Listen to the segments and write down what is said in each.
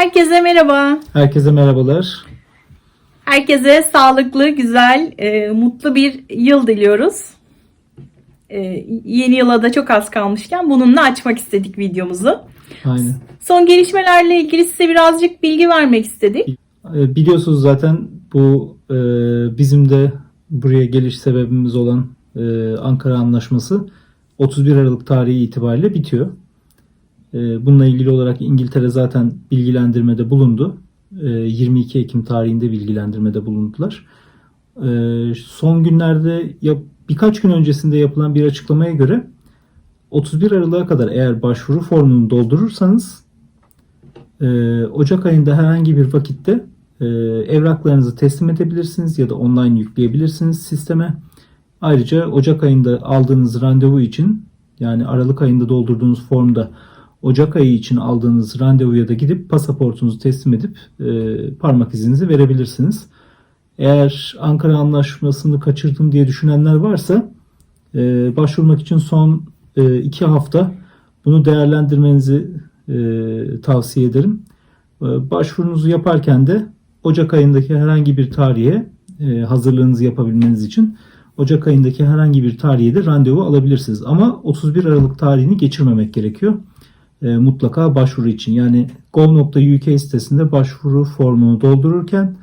Herkese merhaba. Herkese merhabalar. Herkese sağlıklı, güzel, e, mutlu bir yıl diliyoruz. E, yeni yıla da çok az kalmışken bununla açmak istedik videomuzu. Aynen. Son gelişmelerle ilgili size birazcık bilgi vermek istedik. Ee, Biliyorsunuz zaten bu e, bizim de buraya geliş sebebimiz olan e, Ankara Anlaşması 31 Aralık tarihi itibariyle bitiyor. E, bununla ilgili olarak İngiltere zaten bilgilendirmede bulundu. E, 22 Ekim tarihinde bilgilendirmede bulundular. E, son günlerde ya, birkaç gün öncesinde yapılan bir açıklamaya göre 31 Aralık'a kadar eğer başvuru formunu doldurursanız e, Ocak ayında herhangi bir vakitte e, evraklarınızı teslim edebilirsiniz ya da online yükleyebilirsiniz sisteme. Ayrıca Ocak ayında aldığınız randevu için yani Aralık ayında doldurduğunuz formda Ocak ayı için aldığınız randevuya da gidip pasaportunuzu teslim edip e, parmak izinizi verebilirsiniz. Eğer Ankara Anlaşması'nı kaçırdım diye düşünenler varsa e, başvurmak için son e, iki hafta bunu değerlendirmenizi e, tavsiye ederim. E, başvurunuzu yaparken de Ocak ayındaki herhangi bir tarihe e, hazırlığınızı yapabilmeniz için Ocak ayındaki herhangi bir tarihe de randevu alabilirsiniz. Ama 31 Aralık tarihini geçirmemek gerekiyor. E, mutlaka başvuru için. Yani gov.uk sitesinde başvuru formunu doldururken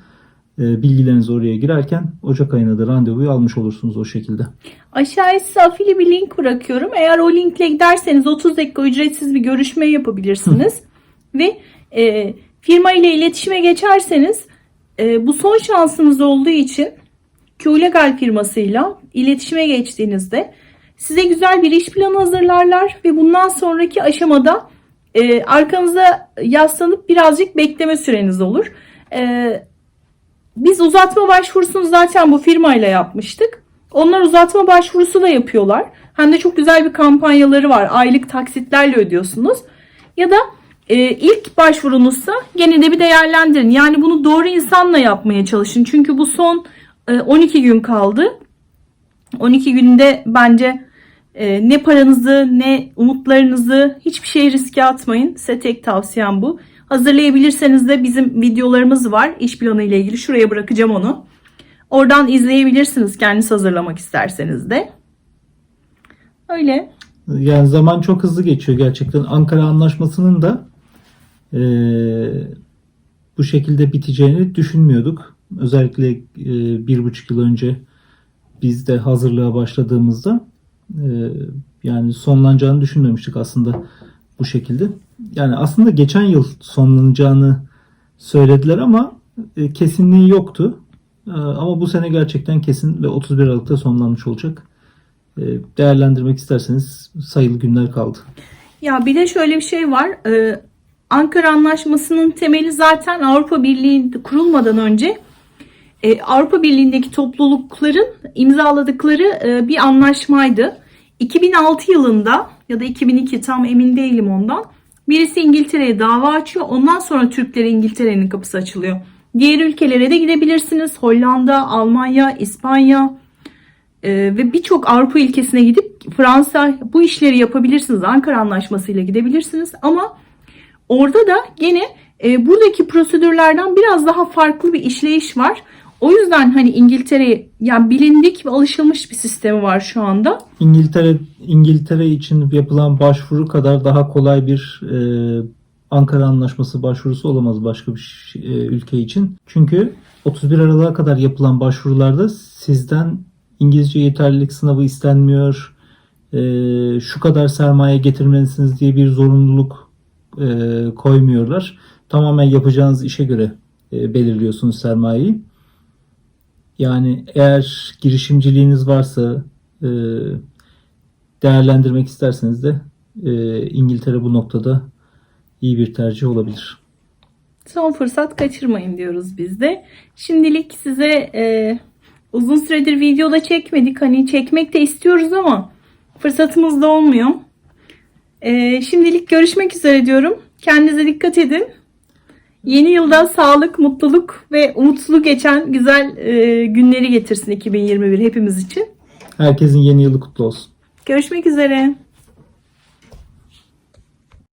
e, bilgilerinizi oraya girerken Ocak ayına da randevuyu almış olursunuz o şekilde. Aşağıya size afili bir link bırakıyorum. Eğer o linkle giderseniz 30 dakika ücretsiz bir görüşme yapabilirsiniz. Ve e, firma ile iletişime geçerseniz e, bu son şansınız olduğu için Qlegal firmasıyla iletişime geçtiğinizde size güzel bir iş planı hazırlarlar ve bundan sonraki aşamada e, arkanıza yaslanıp birazcık bekleme süreniz olur. E, biz uzatma başvurusunu zaten bu firmayla yapmıştık. Onlar uzatma başvurusu da yapıyorlar. Hem de çok güzel bir kampanyaları var. Aylık taksitlerle ödüyorsunuz. Ya da e, ilk başvurunuzsa gene de bir değerlendirin. Yani bunu doğru insanla yapmaya çalışın. Çünkü bu son e, 12 gün kaldı. 12 günde bence e, ne paranızı ne umutlarınızı hiçbir şey riske atmayın. Size tek tavsiyem bu. Hazırlayabilirseniz de bizim videolarımız var. İş planı ile ilgili. Şuraya bırakacağım onu. Oradan izleyebilirsiniz kendiniz hazırlamak isterseniz de. Öyle. Yani zaman çok hızlı geçiyor gerçekten. Ankara Anlaşması'nın da e, bu şekilde biteceğini düşünmüyorduk. Özellikle e, bir buçuk yıl önce biz de hazırlığa başladığımızda yani sonlanacağını düşünmemiştik aslında bu şekilde. Yani aslında geçen yıl sonlanacağını söylediler ama e, kesinliği yoktu. E, ama bu sene gerçekten kesin ve 31 Aralık'ta sonlanmış olacak. E, değerlendirmek isterseniz sayılı günler kaldı. Ya bir de şöyle bir şey var. Ee, Ankara Anlaşması'nın temeli zaten Avrupa Birliği kurulmadan önce e, Avrupa Birliği'ndeki toplulukların imzaladıkları e, bir anlaşmaydı. 2006 yılında ya da 2002 tam emin değilim ondan. Birisi İngiltere'ye dava açıyor. Ondan sonra Türklere İngiltere'nin kapısı açılıyor. Diğer ülkelere de gidebilirsiniz. Hollanda, Almanya, İspanya e, ve birçok Avrupa ülkesine gidip Fransa bu işleri yapabilirsiniz. Ankara Anlaşması ile gidebilirsiniz. Ama orada da gene e, buradaki prosedürlerden biraz daha farklı bir işleyiş var. O yüzden hani İngiltere yani bilindik ve alışılmış bir sistemi var şu anda. İngiltere İngiltere için yapılan başvuru kadar daha kolay bir e, Ankara Anlaşması başvurusu olamaz başka bir e, ülke için. Çünkü 31 Aralık'a kadar yapılan başvurularda sizden İngilizce yeterlilik sınavı istenmiyor. e, şu kadar sermaye getirmelisiniz diye bir zorunluluk e, koymuyorlar. Tamamen yapacağınız işe göre e, belirliyorsunuz sermayeyi. Yani eğer girişimciliğiniz varsa e, değerlendirmek isterseniz de e, İngiltere bu noktada iyi bir tercih olabilir. Son fırsat kaçırmayın diyoruz biz de. Şimdilik size e, uzun süredir videoda çekmedik. Hani çekmek de istiyoruz ama fırsatımız da olmuyor. E, şimdilik görüşmek üzere diyorum. Kendinize dikkat edin. Yeni yılda sağlık, mutluluk ve umutlu geçen güzel e, günleri getirsin 2021 hepimiz için. Herkesin yeni yılı kutlu olsun. Görüşmek üzere.